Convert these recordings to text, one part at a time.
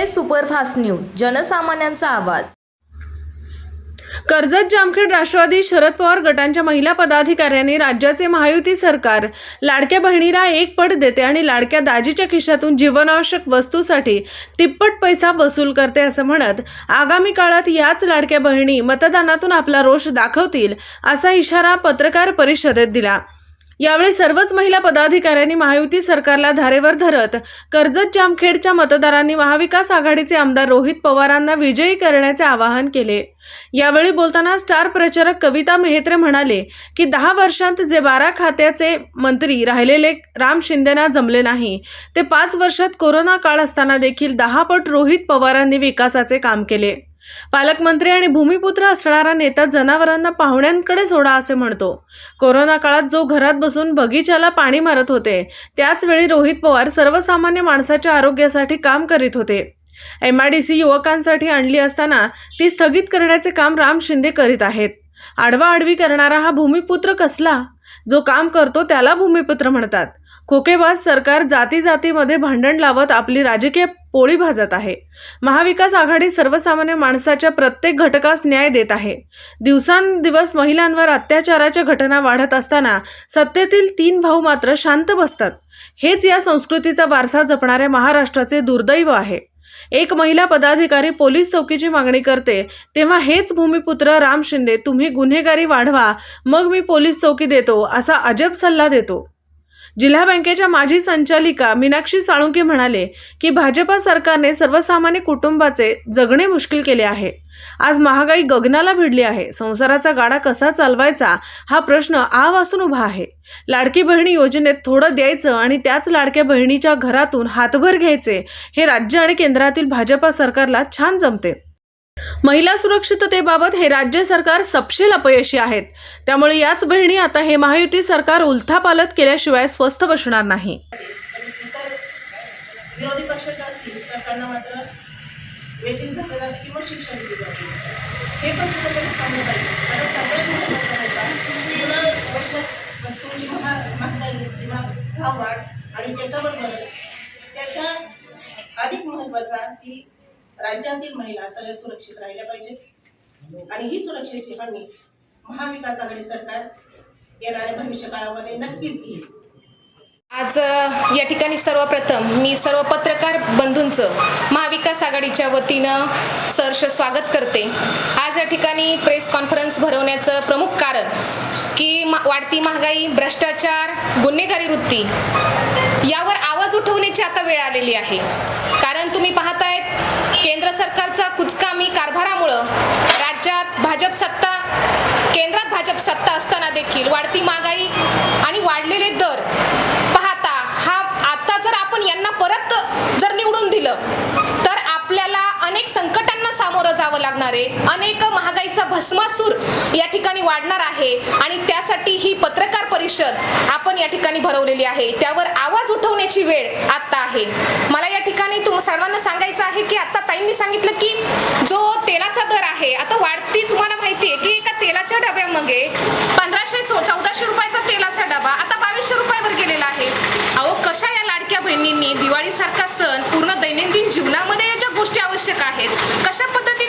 आहे superfast news जनसामान्यांचा आवाज. कर्जत जामखेड राष्ट्रवादी शरद पवार गटांच्या महिला पदाधिकाऱ्यांनी राज्याचे महायुती सरकार लाडक्या बहिणीला एक पट देते आणि लाडक्या दाजीच्या खिशातून जीवनावश्यक वस्तूसाठी तिप्पट पैसा वसूल करते असं म्हणत आगामी काळात याच लाडक्या बहिणी मतदानातून आपला रोष दाखवतील असा इशारा पत्रकार परिषदेत दिला. यावेळी सर्वच महिला पदाधिकाऱ्यांनी महायुती सरकारला धारेवर धरत कर्जत जामखेडच्या मतदारांनी महाविकास आघाडीचे आमदार रोहित पवारांना विजयी करण्याचे आवाहन केले. यावेळी बोलताना स्टार प्रचारक कविता मेहत्रे म्हणाले की दहा वर्षांत जे बारा खात्याचे मंत्री राहिलेले राम शिंदेना जमले नाही. ते पाच वर्षात कोरोना काळ असताना देखील दहा पट रोहित पवारांनी विकासाचे काम केले. पालकमंत्री आणि भूमिपुत्र असणारा नेता जनावरांना पाहुण्यांकडे सोडा असे म्हणतो. कोरोना काळात जो घरात बसून बगीच्याला पाणी मारत होते त्याच वेळी रोहित पवार सर्वसामान्य माणसाच्या आरोग्यासाठी काम करीत होते. एम आय डी सी युवकांसाठी आणली असताना ती स्थगित करण्याचे काम राम शिंदे करीत आहेत. आडवा आडवी करणारा हा भूमिपुत्र कसला? जो काम करतो त्याला भूमिपुत्र म्हणतात. खोकेबाज सरकार जाती जातीमध्ये भांडण लावत आपली राजकीय पोळी भाजत आहे. महाविकास आघाडी सर्वसामान्य माणसाच्या प्रत्येक घटकास न्याय देत आहे. दिवसांदिवस महिलांवर अत्याचाराच्या घटना वाढत असताना सत्तेतील तीन भाऊ मात्र शांत बसतात. हेच या संस्कृतीचा वारसा जपणाऱ्या महाराष्ट्राचे दुर्दैव आहे. एक महिला पदाधिकारी पोलीस चौकीची मागणी करते तेव्हा हेच भूमिपुत्र राम शिंदे तुम्ही गुन्हेगारी वाढवा मग मी पोलीस चौकी देतो असा अजब सल्ला देतो. जिल्हा बँकेच्या माजी संचालिका मीनाक्षी साळुंके म्हणाले की भाजपा सरकारने सर्वसामान्य कुटुंबाचे जगणे मुश्किल केले आहे. आज महागाई गगनाला भिडली आहे. संसाराचा गाडा कसा चालवायचा हा प्रश्न आवासून उभा आहे. लाडकी बहिणी योजनेत थोडं द्यायचं आणि त्याच लाडक्या बहिणीच्या घरातून हातभर घ्यायचे हे राज्य आणि केंद्रातील भाजपा सरकारला छान जमते. महिला सुरक्षिततेबाबत हे राज्य सरकार सपशेल अपयशी आहेत. त्यामुळे याच बहिणी आता हे महायुती सरकार उलथापालत केल्याशिवाय स्वस्थ बसणार नाही. विरोधी पक्षाच्या असतील तर त्यांना मात्र वेटीस धक्का जातं किंवा शिक्षा दिली जाते. हे पण कुठेतरी थांबलं पाहिजे. राज्यातील महिला सगळ्या सुरक्षित राहिल्या पाहिजेत. आणि ही सुरक्षेची हमी महाविकास आघाडी सरकार येणाऱ्या भविष्य काळामध्ये नक्कीच घेईल. आज या ठिकाणी सर्वप्रथम मी सर्व पत्रकार बंधूंचं महाविकास आघाडीच्या वतीनं सहर्ष स्वागत करते. आज या ठिकाणी प्रेस कॉन्फरन्स भरवण्याचं प्रमुख कारण की वाढती महागाई भ्रष्टाचार गुन्हेगारी वृत्ती यावर आवाज उठवण्याची आता वेळ आलेली आहे. कारण तुम्ही पाहतायत केंद्र सरकारचा कुचकामी कारभारामुळं राज्यात भाजप सत्ता केंद्रात भाजप सत्ता असताना देखील वाढती महागाई आणि वाढलेले दर पाहता हा आता जर आपण यांना परत जर निवडून दिलं संकटांना जावं लागणार आहे. अनेक महागाईचा भस्मासूर या ठिकाणी वाढणार आहे आणि त्यासाठी ही पत्रकार परिषद आपण या ठिकाणी भरवलेली आहे. त्यावर आवाज उठवण्याची वेळ आता आहे. मला या ठिकाणी तुम सर्वांना सांगायचं आहे की आता ताईंनी सांगितलं की जो तेलाचा दर आहे आता वाढती तुम्हाला माहिती आहे की एका तेलाच्या डब्यामध्ये पंधराशे चौदाशे रुपयाचा तेलाचा डबा आता बावीसशे रुपयावर गेलेला आहे. अहो कशा या लाडक्या बहिणींनी दिवाळीसारखा सण पूर्ण दैनंदिन जीवनामध्ये या ज्या गोष्टी आवश्यक आहेत कशा पद्धती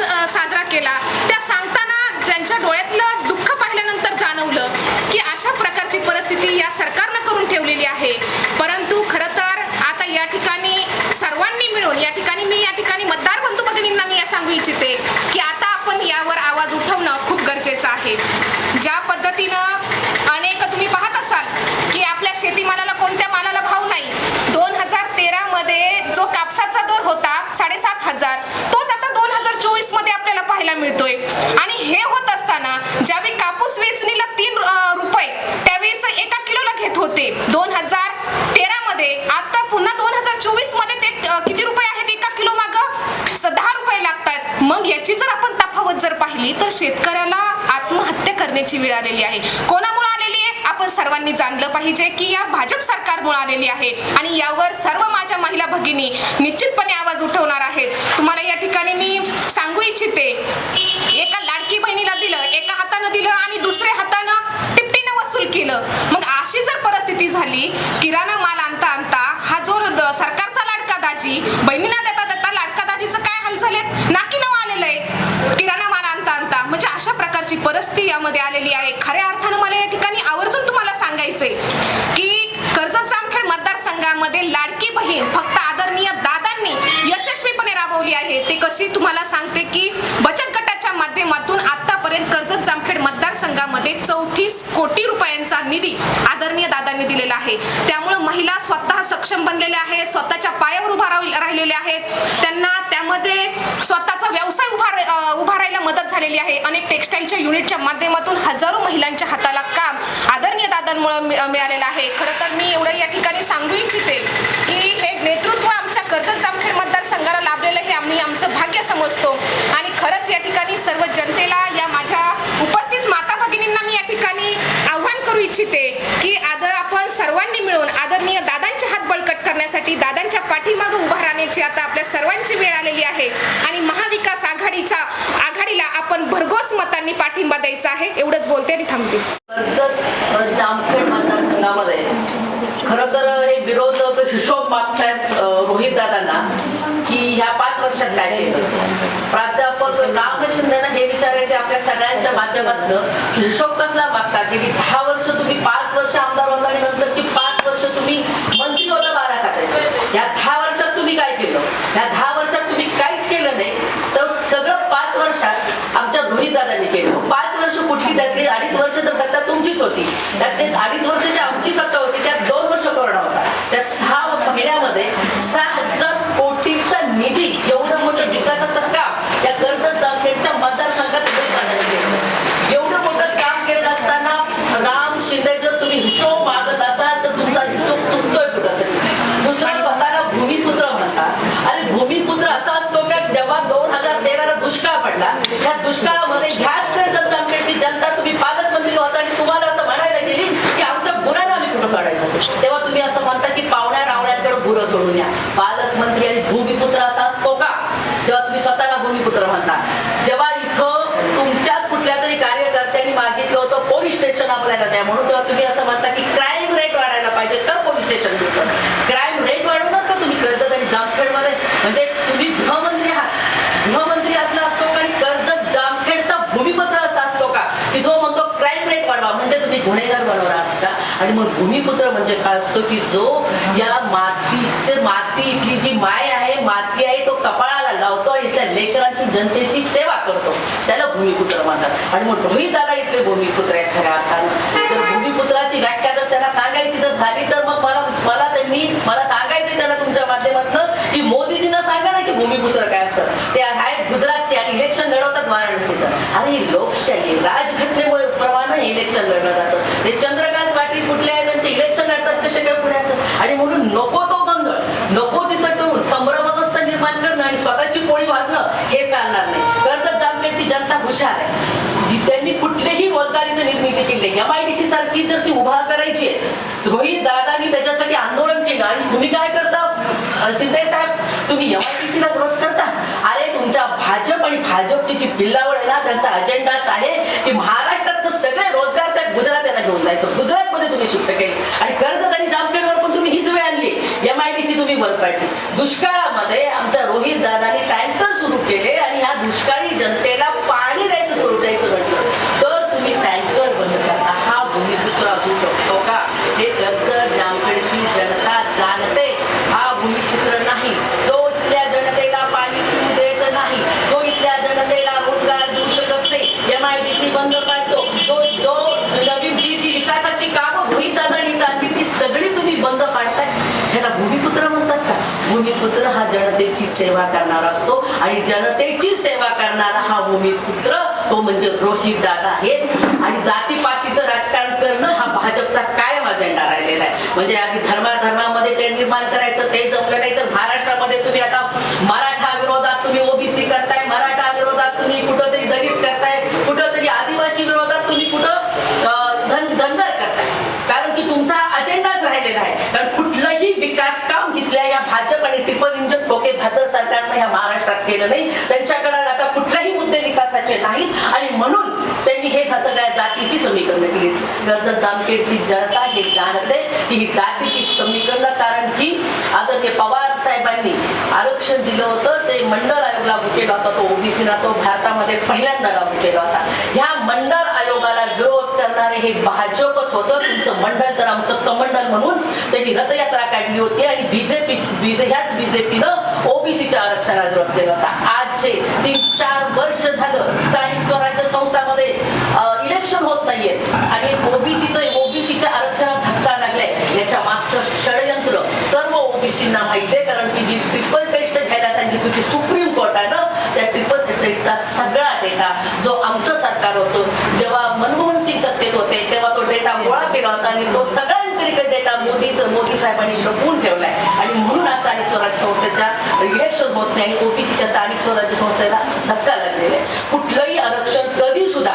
सण साजरा केला. त्या सांगताना त्यांच्या डोळ्यातलं दुःख पाहिल्यानंतर जाणवलं की अशा प्रकारची परिस्थिती या सरकार करून ठेवलेली आहे परंतु खरं तर आता या ठिकाणी सर्वांनी मिळून या ठिकाणी मी या ठिकाणी मतदार बंधू भगिनींना मी या सांगू इच्छिते की आता आपण यावर आवाज उठवणं खूप गरजेचं आहे ज्या पद्धतीनं अनेक तुम्ही पाहत असाल की आपल्या शेतीमालाला कोणत्या मालाला भाव नाही दोन हजार तेरा मध्ये जो कापसाचा दर होता साडेसात हजार तोच आता दोन हजार चोवीसमध्ये आपल्याला पाहायला मिळतोय. आणि हे होत असताना ज्यावेळी कापूस वेचणीला तीन रुपये त्यावेळेस एका किलोला घेत होते. दोन हजार तेरा मध्ये आता पुन्हा दोन हजार चोवीसमध्ये ते किती रुपये आहेत एका किलो माग? दहा रुपये लागतात. मग याची जर आपण तफावत जर पाहिली तर शेतकऱ्याला आत्महत्या करण्याची वेळ आलेली आहे. कोणामुळे सर्वांनी जाणलं पाहिजे की या भाजप सरकारमुळे आलेली आहे आणि यावर सर्व माझ्या महिला भगिनी निश्चितपणे आवाज उठवणार आहेत. तुम्हाला या ठिकाणी मी सांगू इच्छिते एका लाडकी बहिणीला दिलं एका हातानं दिलं आणि दुसऱ्या हातानं टिपटीनं वसूल केलं. मग अशी जर परिस्थिती झाली किराणा माल आणता आणता हा जो द- सरकारचा लाडका दाजी बहिणींना देता देता मतदारसंघामध्ये आलेली आहे खऱ्या अर्थानं मला या ठिकाणी आवर्जून तुम्हाला सांगायचंय की कर्जत जामखेड मतदारसंघामध्ये लाडकी फक्त आदरणीय दादांनी यशस्वीपणे राबवली आहे. ते कशी तुम्हाला सांगते की बचत गटाच्या माध्यमातून आतापर्यंत कर्जत जामखेड मतदारसंघामध्ये चौतीस कोटी रुपये हा निधी आदरणीय दादांनी दिलेला आहे. त्यामुळे महिला स्वतः सक्षम बनलेल्या आहेत स्वतःच्या पायावर उभा राहिलेल्या आहेत. त्यांना त्यामध्ये स्वतःचा व्यवसाय उभा उभारायला उभा राहायला मदत झालेली आहे. अनेक टेक्स्टाईलच्या युनिटच्या माध्यमातून हजारो महिलांच्या हाताला काम आदरणीय दादांमुळे मिळालेलं आहे. खरं तर मी एवढं या ठिकाणी सांगू इच्छिते की हे नेतृत्व आमच्या कर्जत जामखेड मतदारसंघाला लाभलेलं हे आम्ही आमचं भाग्य समजतो. आणि खरंच या ठिकाणी सर्व जनतेला या माझ्या उपस्थित ठिकाणी आव्हान करू इच्छिते की आदर आपण सर्वांनी मिळून आदरणीय दादांचे हात बळकट करण्यासाठी दादांच्या पाठीमागं उभा राहण्याची आता आपल्या सर्वांची वेळ आलेली आहे. आणि महाविकास आघाडीचा आघाडीला आपण भरघोस मतांनी पाठिंबा द्यायचा आहे. एवढंच बोलते आणि थांबते. कर्जत जामखेड मतदारसंघामध्ये खरं तर हे विरोधक हिशोब मागतायत रोहित दादांना की ह्या पाच प्राध्यापक रामकृष्ण हे विचारायचे आपल्या सगळ्यांच्या माध्यमातून हिशोब कसला मागता? की दहा वर्ष तुम्ही पाच वर्ष आमदार होता आणि नंतरची पाच वर्ष तुम्ही मंत्री होता बारा खात्याचे. या दहा वर्षात तुम्ही काय केलं? या दहा वर्षात तुम्ही काहीच केलं नाही. तर सगळं पाच वर्षात आमच्या रोहित दादांनी केलं. पाच वर्ष कुठली त्यातली अडीच वर्ष तर सत्ता तुमचीच होती. त्यात अडीच वर्ष जी आमची सत्ता होती. त्यात दोन वर्ष कोरोना होता. त्या सहा महिन्यामध्ये सहा हजार कोटीचा निधी एवढं मोठं विकासाचं काम या कर्जत जामखेडच्या मतदारसंघात रोहित दादांनी केलं एवढं मोठं काम केलं असताना राम शिंदे जर तुम्ही हिशोब मागत असाल तर तुमचा हिशोब चुकतोय कुठं दुसरा स्वतःला भूमिपुत्र म्हणता अरे भूमिपुत्र असा असतो का जेव्हा दोन हजार तेराला दुष्काळ पडला त्या दुष्काळामध्ये ह्याच कर्जत जामखेडची जनता तुम्ही पालकमंत्री होता आणि तुम्हाला असं म्हणायला गेली की आमच्या गुरांना आम्ही कुठं काढायचं? तेव्हा तुम्ही असं म्हणता की पाहुण्या रावण्याकडे गुरं सोडून या. पालकमंत्री आणि भूमिपुत्र असा असतो का? जेव्हा तुम्ही स्वतःला भूमिपुत्र म्हणता. जेव्हा इथं तुमच्याच कुठल्या तरी कार्यकर्त्यांनी मागितलं होतं पोलीस स्टेशन आपल्याला द्या म्हणून तेव्हा तुम्ही असं म्हणता की क्राईम रेट वाढायला पाहिजे तर पोलीस स्टेशन देतं क्राईम रेट वाढवणार का तुम्ही कर्जत आणि जामखेडमध्ये म्हणजे तुम्ही गृहमंत्री आहात गृहमंत्री असला असतो का आणि कर्जत जामखेडचा भूमिपत्र असा असतो का की जो म्हणतो क्राईम रेट वाढवा म्हणजे तुम्ही गुन्हेगार बनवणार का? आणि मग भूमिपुत्र म्हणजे काय असतो की जो या मातीचे माती इथली जी माय आहे माती आहे तो कपाळाला लावतो आणि इथल्या लेकरांची जनतेची सेवा करतो. त्याला भूमिपुत्र म्हणतात. आणि मग रोहित दादा इथले भूमिपुत्र आहेत खऱ्या अर्थानं. तर भूमिपुत्राची व्याख्या जर त्यांना सांगायची जर झाली तर मग मला मला त्यांनी मला सांगायचं त्यांना तुमच्या माध्यमातून की मोदी ते भूमिपुत्र काय असतं? ते आहेत गुजरातचे आणि इलेक्शन लढवतात वाराणसीचं. अरे ही लोकशाही राजघटनेमुळे प्रमाणे इलेक्शन लढलं जातं. ते चंद्रकांत पाटील कुठले आहेत आणि ते इलेक्शन लढतात कसे काय पुण्याचं? आणि म्हणून नको तो गोंधळ नको तिथं ठेवून संभ्रमावस्था निर्माण करणं आणि स्वतःची पोळी वागणं हे चालणार नाही. कर्जत जामखेडची जनता हुशार आहे. त्यांनी कुठलेही रोजगारीने निर्मिती केली नाही. एम आय डी सी सारखी जर ती उभा करायची आहे रोहित दादानी त्याच्यासाठी आंदोलन केलं आणि तुम्ही काय करता? अं, शिंदे साहेब तुम्ही एम आय डी सीला विरोध करता अरे तुमच्या भाजप गोष्टीची भाजपची पिल्लावळ आहे ना त्यांचा अजेंडाच आहे की महाराष्ट्रात सगळे रोजगार त्या गुजरात यांना घेऊन जायचं. गुजरातमध्ये तुम्ही शिफ्ट केले. आणि कर्जत आणि जामखेडवर पण तुम्ही हीच वेळ आणली. एम आय डी सी तुम्ही बंद पाडली दुष्काळामध्ये आमच्या रोहित दादानी टँकर सुरू केले आणि ह्या दुष्काळी जनतेने हा जनतेची सेवा करणारा असतो आणि जनतेची सेवा करणारा हा भूमिपुत्र तो म्हणजे रोहित दादा आहे आणि जातीपातीचं राजकारण करणं हा भाजपचा कायम अजेंडा राहिलेला आहे. म्हणजे आधी धर्मा धर्मामध्ये ते निर्माण करायचं ते जमलं नाही तर महाराष्ट्रामध्ये तुम्ही आता मराठा विरोधात तुम्ही ओबीसी करताय मराठा विरोधात तुम्ही कुठंतरी दलित करताय कुठंतरी आदिवासी विरोधात तुम्ही कुठं अं, धन धनगर करताय कारण की तुमचा अजेंडाच राहिलेला आहे कारण कुठलंही विकास काम इथल्या या भाजप आणि ट्रिपल इंजन टोके भातर सरकारनं या महाराष्ट्रात केलं नाही. त्यांच्याकडे आता कुठलेही मुद्दे विकासाचे नाहीत. आणि म्हणून त्यांनी हे सगळ्या जातीची समीकरणं केली. कर्जत जामखेडची जनता हे जाणते की ही जातीची समीकरणं कारण की आदरणीय पवार साहेबांनी आरक्षण दिलं होतं. ते मंडळ आयोगाला लागू केला होता. तो ओबीसीला तो भारतामध्ये पहिल्यांदा लागू केला होता. ह्या मंडळ आयोगाला विरोध करणारे हे भाजपच होतं. तुमचं मंडळ तर आमचं कमंडल म्हणून त्यांनी रथयात्रा काढली होती आणि बीजेपी बीजे ह्याच बीजेपीनं ओबीसीच्या आरक्षणाला विरोध केला होता. आजचे तीन चार वर्ष झालं स्थानिक स्वराज्य संस्थामध्ये इलेक्शन होत नाहीये. आणि ओबीसीचं ओबीसीच्या आरक्षणात धक्का लागलाय. याच्या मागचं षडयंत्र सर्व ओबीसींना माहिती आहे. कारण की जी ट्रिपल टेस्ट घ्यायला सांगितली होती सुप्रीम कोर्टानं त्या ट्रिपल टेस्टचा सगळा डेटा जो आमचं सरकार होतं जेव्हा मनमोहन देता गोळा केला होता आणि तो सगळ्यांकडे देता मोदीच मोदी साहेबांनी लपवून ठेवलाय. आणि म्हणून आज स्थानिक स्वराज्य संस्थेच्या इलेक्शन होत नाही आणि ओबीसीच्या स्थानिक स्वराज्य संस्थेला धक्का लागलेला आहे. कुठलंही आरक्षण कधी सुद्धा